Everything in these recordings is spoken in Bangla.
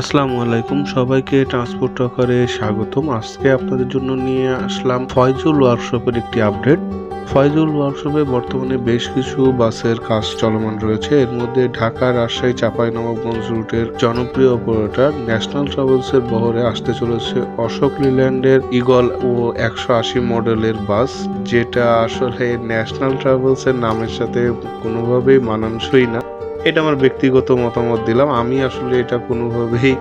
আসসালামু আলাইকুম। সবাইকে ট্রান্সপোর্ট টকারে স্বাগতম। আজকে আপনাদের জন্য নিয়ে আসলাম ফয়জুল ওয়ার্কশপের একটি আপডেট। ফয়জুল ওয়ার্কশপে বর্তমানে বেশ কিছু বাসের কাজ চলমান রয়েছে। এর মধ্যে ঢাকা, রাজশাহী, চাঁপাইনবাবগঞ্জ রুটের জনপ্রিয় অপারেটর ন্যাশনাল ট্রাভেলসের বহরে আসতে চলেছে অশোক লিল্যান্ডের ইগল ও একশো আশি মডেলের বাস, যেটা আসলে ন্যাশনাল ট্রাভেলসের নামের সাথে কোনোভাবেই মানানসই না। এটা আমার ব্যক্তিগত মতামত দিলাম। আমি আসলে এটা কোনোভাবেই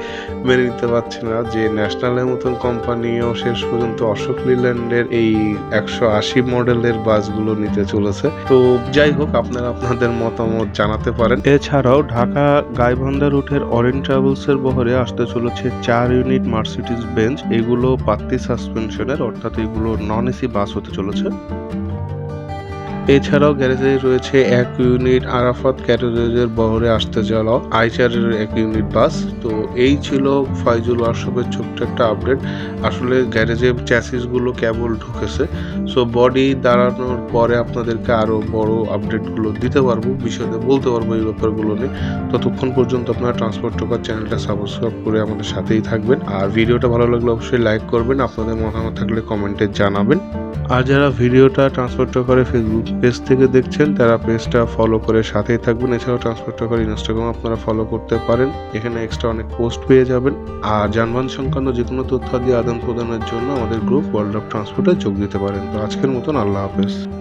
মেনে নিতে পারছি না যে ন্যাশনালের মতন কোম্পানিও শেষ পর্যন্ত অশোক লিল্যান্ডের এই একশো আশি মডেলের বাসগুলো নিতে চলেছে। তো যাই হোক, আপনারা আপনাদের মতামত জানাতে পারেন। এছাড়াও ঢাকা গাইবান্ধা রুটের অরেন ট্রাভেলসের বহরে আসতে চলেছে চার ইউনিট মার্সিডিজ বেঞ্চ এগুলো পাত্তি সাসপেনশনের অর্থাৎ এগুলো নন এসি বাস হতে চলেছে। এছাড়াও গ্যারেজে রয়েছে এক ইউনিট আরাফাত ক্যাটাগরিজের বহরে আসতে চলা আইচারের এক ইউনিট বাস। তো এই ছিল ফাইজুল ওয়ার্কশপের ছোট্ট একটা আপডেট। আসলে গ্যারেজে চ্যাসিসগুলো কেবল ঢুকেছে। সো বডি দাঁড়ানোর পরে আপনাদেরকে আরও বড় আপডেটগুলো দিতে পারব বিষয়ে বলতে পারব এই ব্যাপারগুলো নিয়ে। ততক্ষণ পর্যন্ত আপনারা ট্রান্সপোর্ট টোকার চ্যানেলটা সাবস্ক্রাইব করে আমাদের সাথেই থাকবেন। আর ভিডিওটা ভালো লাগলে অবশ্যই লাইক করবেন। আপনাদের মতামত থাকলে কমেন্টে জানাবেন। আর যারা ভিডিওটা ট্রান্সপোর্টার করে ফেসবুক পেজ থেকে দেখছেন, তারা পেজটা ফলো করে সাথেই থাকবেন। এছাড়াও ট্রান্সপোর্টার করে ইনস্টাগ্রাম আপনারা ফলো করতে পারেন। এখানে এক্সট্রা অনেক পোস্ট পেয়ে যাবেন। আর যানবাহন সংক্রান্ত যে কোনো দিয়ে আদান প্রদানের জন্য আমাদের গ্রুপ ওয়ার্ল্ড অফ ট্রান্সপোর্টে যোগ দিতে পারেন। তো আজকের মতন আল্লাহ হাফেজ।